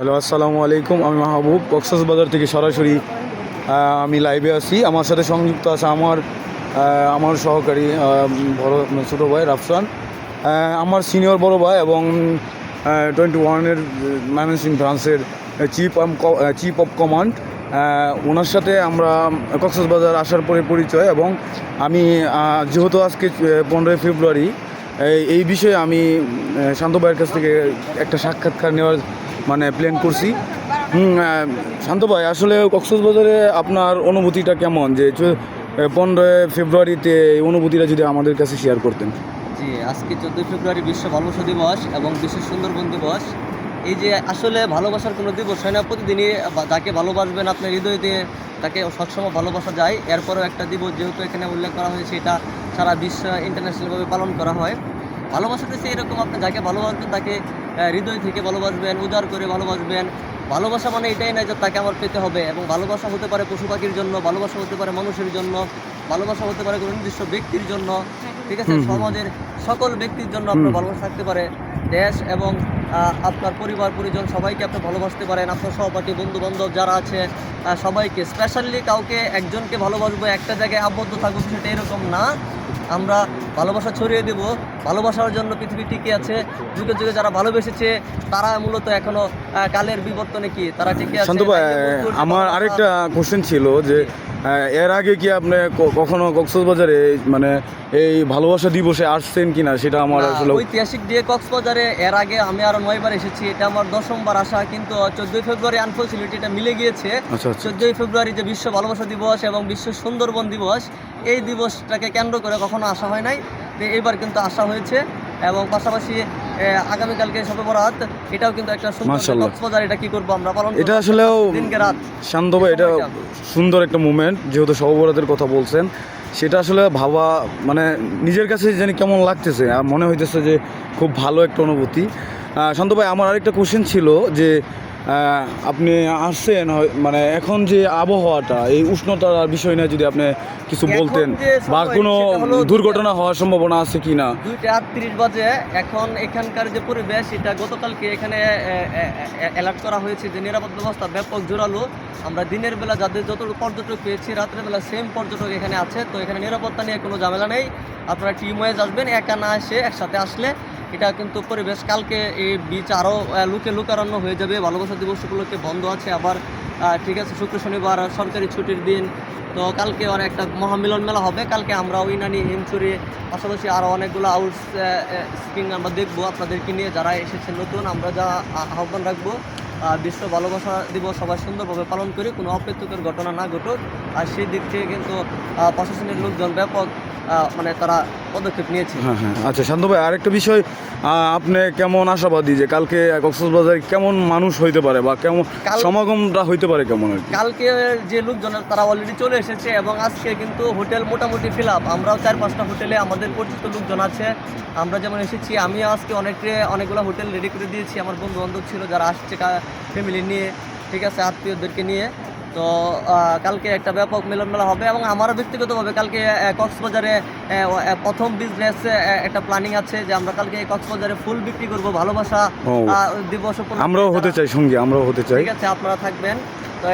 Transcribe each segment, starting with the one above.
Hello, আসসালামু আলাইকুম। আমি মাহবুব কক্সবাজার থেকে সরাসরি আমি লাইভে আছি। আমার সাথে সংযুক্ত আছে আমার আমার সহকারী বড়, ছোটো ভাই রাফসান। আমার সিনিয়র বড় ভাই এবং টোয়েন্টি ওয়ানের ম্যানেজিং ব্রাঞ্চের চিফ চিফ অফ কমান্ড ওনার সাথে আমরা কক্সবাজার আসার পরে পরিচয় এবং আমি যেহেতু আজকে পনেরোই ফেব্রুয়ারি, এই বিষয়ে আমি শান্ত ভাইয়ের কাছ থেকে একটা সাক্ষাৎকার নেওয়ার মানে প্ল্যান করছি। শান্ত ভাই, আসলে কক্সবাজারে আপনার অনুভূতিটা কেমন? যে পনেরোই ফেব্রুয়ারিতে এই অনুভূতিটা যদি আমাদের কাছে শেয়ার করতেন। জি, আজকে চোদ্দোই ফেব্রুয়ারি বিশ্ব ভালোবাসা দিবস এবং বিশ্ব সুন্দরবন দিবস। এই যে আসলে ভালোবাসার কোনো দিবস হয় না, প্রতিদিনই যাকে ভালোবাসবেন আপনার হৃদয় দিয়ে তাকে সবসময় ভালোবাসা যায়। এরপরেও একটা দিবস যেহেতু এখানে উল্লেখ করা হয়েছে, এটা সারা বিশ্ব ইন্টারন্যাশনালভাবে পালন করা হয়। ভালোবাসাতে সেই রকম আপনি যাকে ভালোবাসবেন তাকে হৃদয় থেকে ভালোবাসবেন উজাড় করে ভালোবাসবেন। ভালোবাসা মানে এটাই নয় যে তাকে আমার পেতে হবে এবং ভালোবাসা হতে পারে পশু পাখির জন্য ভালোবাসা হতে পারে মানুষের জন্য ভালোবাসা হতে পারে কোনো নির্দিষ্ট ব্যক্তির জন্য ঠিক আছে। সমাজের সকল ব্যক্তির জন্য আপনার ভালোবাসা থাকতে পারে। দেশ এবং আপনার পরিবার পরিজন সবাইকে আপনি ভালোবাসতে পারেন। আপনার সহপাঠী বন্ধু বান্ধব যারা আছে সবাইকে স্পেশালি কাউকে একজনকে ভালোবাসবো একটা জায়গায় আবদ্ধ থাকব সেটা এরকম না। আমরা ভালোবাসা ছড়িয়ে দেব। ভালোবাসার জন্য পৃথিবী টিকে আছে। যুগে যুগে যারা ভালোবেসেছে তারা মূলত এখনও কালের বিবর্তনে কি? তারা টিকে আছে। শান্ত যে যে আমার আরেকটা কোশ্চেন ছিল যে এর আগে কি আপনি কখনো কক্সবাজারে মানে এই ভালোবাসা দিবসে আসছেন কিনা? সেটা আমার আসলে ঐতিহাসিক দিয়ে কক্সবাজারে এর আগে আমি আরও নয়বার এসেছি। এটা আমার দশমবার আসা কিন্তু চোদ্দই ফেব্রুয়ারি আনফর্চুনেটলি এটা মিলে গিয়েছে। আচ্ছা আচ্ছা। চোদ্দই ফেব্রুয়ারি যে বিশ্ব ভালোবাসা দিবস এবং বিশ্ব সুন্দরবন দিবস এই দিবসটাকে কেন্দ্র করে কখনো আসা হয় নাই। তো এইবার কিন্তু আসা হয়েছে এবং পাশাপাশি আগামীকালকে সবে বরাত এটাও কিন্তু একটা সুন্দর এটা কি করব আমরা? পালন এটা আসলেও দিনকে রাত। শান্ত ভাই এটা সুন্দর একটা মুমেন্ট যেহেতু সহবরাতের কথা বলছেন। সেটা আসলে ভাবা মানে নিজের কাছে জানি কেমন লাগতেছে আর মনে হইতেছে যে খুব ভালো একটা অনুভূতি। শান্ত ভাই আমার আরেকটা কোশ্চেন ছিল যে আপনি আসছেন মানে এখন যে আবহাওয়াটা এই উষ্ণতার বিষয় নিয়ে যদি আপনি কিছু বলতেন বা কোনো দুর্ঘটনা হওয়ার সম্ভাবনা আছে কি না দুইটা আটত্রিশ বাজে এখন এখানকার যে পরিবেশ এটা গতকালকে এখানে অ্যালার্ট করা হয়েছে যে নিরাপদ ব্যবস্থা ব্যাপক জোরালো। আমরা দিনের বেলা যাদের যত পর্যটক পেয়েছি রাত্রের বেলা সেম পর্যটক এখানে আছে তো এখানে নিরাপত্তা নিয়ে কোনো ঝামেলা নেই। আপনারা টিম ওয়াইজ আসবেন একা না এসে একসাথে আসলে এটা কিন্তু পরিবেশ। কালকে এই বিচ আরও লুকে লুকারণ্য হয়ে যাবে। ভালোবাসা দিবস উপলক্ষে বন্ধ আছে। আবার ঠিক আছে, শুক্র শনিবার সরকারি ছুটির দিন। তো কালকে আর একটা মহামিলন মেলা হবে। কালকে আমরা ইনানি হিমচুরি পাশাপাশি আরও অনেকগুলো আউট স্কিং আমরা দেখব আপনাদেরকে নিয়ে। যারা এসেছে নতুন, আমরা যা আহ্বান রাখব বিশ্ব ভালোবাসা দিবস সবাই সুন্দরভাবে পালন করি। কোনো অপ্রীতিকর ঘটনা না ঘটুক। আর সেই দিক থেকে কিন্তু প্রশাসনের লোকজন ব্যাপক মানে তারা পদক্ষেপ নিয়েছে। হ্যাঁ হ্যাঁ। আচ্ছা শান্ত ভাই আরেকটা বিষয় আপনি কেমন আশাবাদী যে কালকে কক্সবাজারে কেমন মানুষ হইতে পারে বা কেমন সমাগমটা হইতে পারে কেমন কালকে যে লোকজন তারা অলরেডি চলে এসেছে এবং আজকে কিন্তু হোটেল মোটামুটি ফিল আপ আমরাও চার পাঁচটা হোটেলে আমাদের পরিচিত লোকজন আছে। আমরা যেমন এসেছি আমি আজকে অনেকে অনেকগুলো হোটেল রেডি করে দিয়েছি। আমার বন্ধু বান্ধব ছিল যারা আসছে ফ্যামিলি নিয়ে ঠিক আছে আত্মীয়দেরকে নিয়ে। তো কালকে একটা ব্যাপক মিলন মেলা হবে এবং আমারও ব্যক্তিগতভাবে কালকে কক্সবাজারে প্রথম বিজনেস একটা প্ল্যানিং আছে যে আমরা কালকে কক্সবাজারে ফুল বিক্রি করব ভালোবাসা দিবস আমরাও হতে চাই সঙ্গে আমরাও হতে চাই। ঠিক আছে আপনারা থাকবেন।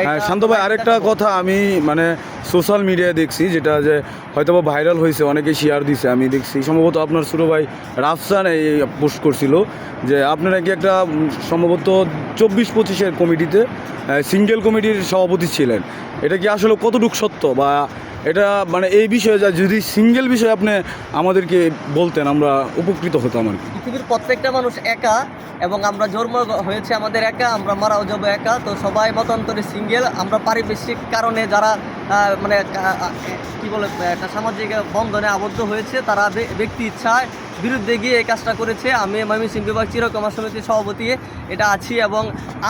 হ্যাঁ শান্ত ভাই আরেকটা কথা আমি মানে সোশ্যাল মিডিয়ায় দেখছি যেটা যে হয়তো বা ভাইরাল হয়েছে অনেকে শেয়ার দিছে আমি দেখছি। সম্ভবত আপনার ছোটো ভাই রাফসান এই পোস্ট করছিল যে আপনি নাকি একটা সম্ভবত চব্বিশ পঁচিশের কমিটিতে সিঙ্গেল কমিটির সভাপতি ছিলেন। এটা কি আসলে কতটুকু সত্য বা এটা মানে এই বিষয়ে যা যদি সিঙ্গেল বিষয়ে আপনি আমাদেরকে বলতেন, আমরা উপকৃত হতাম আর কি। পৃথিবীর প্রত্যেকটা মানুষ একা এবং আমরা জন্ম হয়েছে, আমাদের একা, আমরা মারাও যাব একা। তো সবাই মতান্তরে সিঙ্গেল, আমরা পারিপার্শ্বিক কারণে যারা মানে কি বলে, একটা সামাজিক বন্ধনে আবদ্ধ হয়েছে, তারা ব্যক্তি ইচ্ছায় বিরুদ্ধে গিয়ে এই কাজটা করেছে। আমি ময়মনসিং বিভাগ চিরকমা সমিতির সভাপতি এটা আছি এবং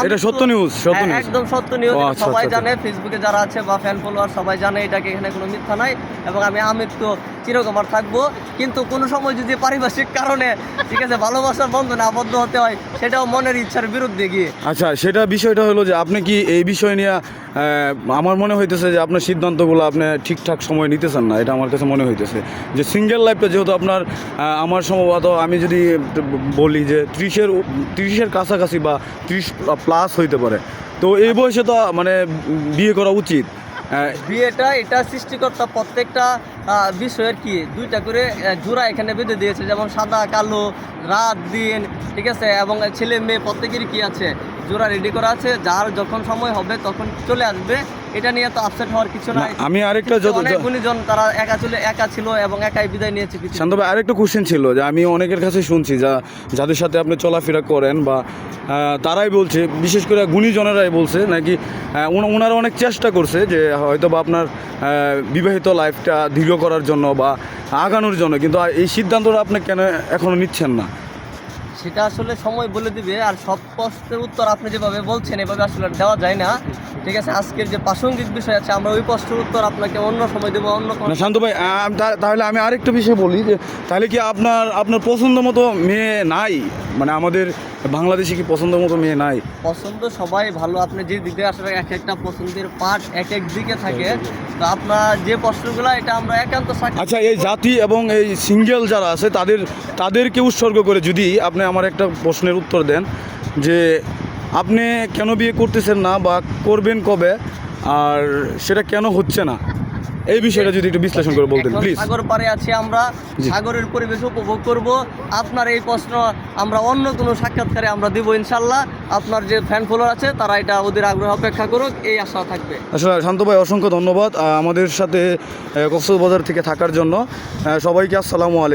এটা সত্য নিউজ হ্যাঁ, একদম সত্য নিউজ আচ্ছা, সবাই আচ্ছা, জানে ফেসবুকে যারা আছে বা ফ্যান ফলোয়ার সবাই জানে এটাকে এখানে কোনো মিথ্যা নাই এবং আমি আমির তো চিরকমার থাকব। কিন্তু কোনো সময় যদি পারিপার্শ্বিক কারণে ঠিক আছে ভালোবাসার বন্ধনে আবদ্ধ হতে হয় সেটাও মনের ইচ্ছার বিরুদ্ধে গিয়ে। আচ্ছা সেটা বিষয়টা হলো যে আপনি কি এই বিষয় নিয়ে আহ, আমার মনে হইতেছে যে আপনার সিদ্ধান্তগুলো আপনি ঠিকঠাক সময় নিতেছেন না এটা আমার কাছে মনে হইতেছে। যে সিঙ্গেল লাইফটা যেহেতু আপনার আমার আমার সম্ভবত আমি যদি বলি যে ত্রিশের ত্রিশের কাছাকাছি বা ত্রিশ প্লাস হইতে পারে। তো এই বয়সে তো মানে বিয়ে করা উচিত। বিয়েটা, এটা সৃষ্টিকর্তা প্রত্যেকটা বিষয়ের কি, দুইটা করে জোড়া এখানে বেঁধে দিয়েছে, যেমন সাদা, কালো, রাত, দিন, ঠিক আছে? এবং ছেলে, মেয়ে, প্রত্যেকেরই কি আছে? জোড়া রেডি করা আছে, যার যখন সময় হবে তখন চলে আসবে। এটা নিয়ে তো আপসেট হওয়ার কিছু না, নাই। আমি আরেকটা গুণীজন তারা একা চলে একা ছিল এবং একাই বিদায় নিয়েছে পৃথিবী শান্ত ভাই আরেকটা কোশ্চেন ছিল যে আমি অনেকের কাছে শুনছি যা যাদের সাথে আপনি চলাফেরা করেন বা তারাই বলছে বিশেষ করে গুণীজনেরাই বলছে নাকি ওনারা অনেক চেষ্টা করছে যে হয়তো বা আপনার বিবাহিত লাইফটা দীর্ঘ করার জন্য বা আগানোর জন্য কিন্তু এই সিদ্ধান্তটা আপনি কেন এখনও নিচ্ছেন না? সেটা আসলে সময় বলে দিবে আর সব প্রশ্নের উত্তর আপনি যেভাবে বলছেন এভাবে আসলে দেওয়া যায় না। ঠিক আছে? আজকের যে প্রাসঙ্গিক বিষয় আছে আমরা ওই প্রশ্নের উত্তর আপনাকে অন্য সময় দেবো অন্য শান্ত ভাই তাহলে আমি আরেকটা বিষয় বলি যে তাহলে কি আপনার আপনার পছন্দ মতো মেয়ে নাই? মানে আমাদের বাংলাদেশে কি পছন্দ মতো মেয়ে নাই? পছন্দ সবাই ভালো আপনি যে দিকে আসলে এক একটা পছন্দের পার্ট এক এক দিকে থাকে। তো আপনার যে প্রশ্নগুলো এটা আমরা একান্ত আচ্ছা এই জাতি এবং এই সিঙ্গেল যারা আছে তাদের তাদেরকে উৎসর্গ করে যদি আপনি আমার একটা প্রশ্নের উত্তর দেন যে আপনি কেন বিয়ে করতেছেন না বা করবেন কবে? আর সেটা কেন হচ্ছে না? এই বিষয়টা যদি একটু বিশ্লেষণ করে বলতেন প্লিজ সাগর পাড়ে আছি আমরা। সাগরের পরিবেশ উপভোগ করব। আপনার এই প্রশ্ন আমরা অন্য কোনো সাক্ষাৎকারে আমরা দিব ইনশাল্লাহ। আপনার যে ফ্যান ফলোয়ার আছে তারা এটা ওদের আগ্রহ অপেক্ষা করুক এই আশা থাকবে। আসলে শান্ত ভাই অসংখ্য ধন্যবাদ আমাদের সাথে কক্সবাজার থেকে থাকার জন্য। সবাইকে আসসালামু আলাইকুম।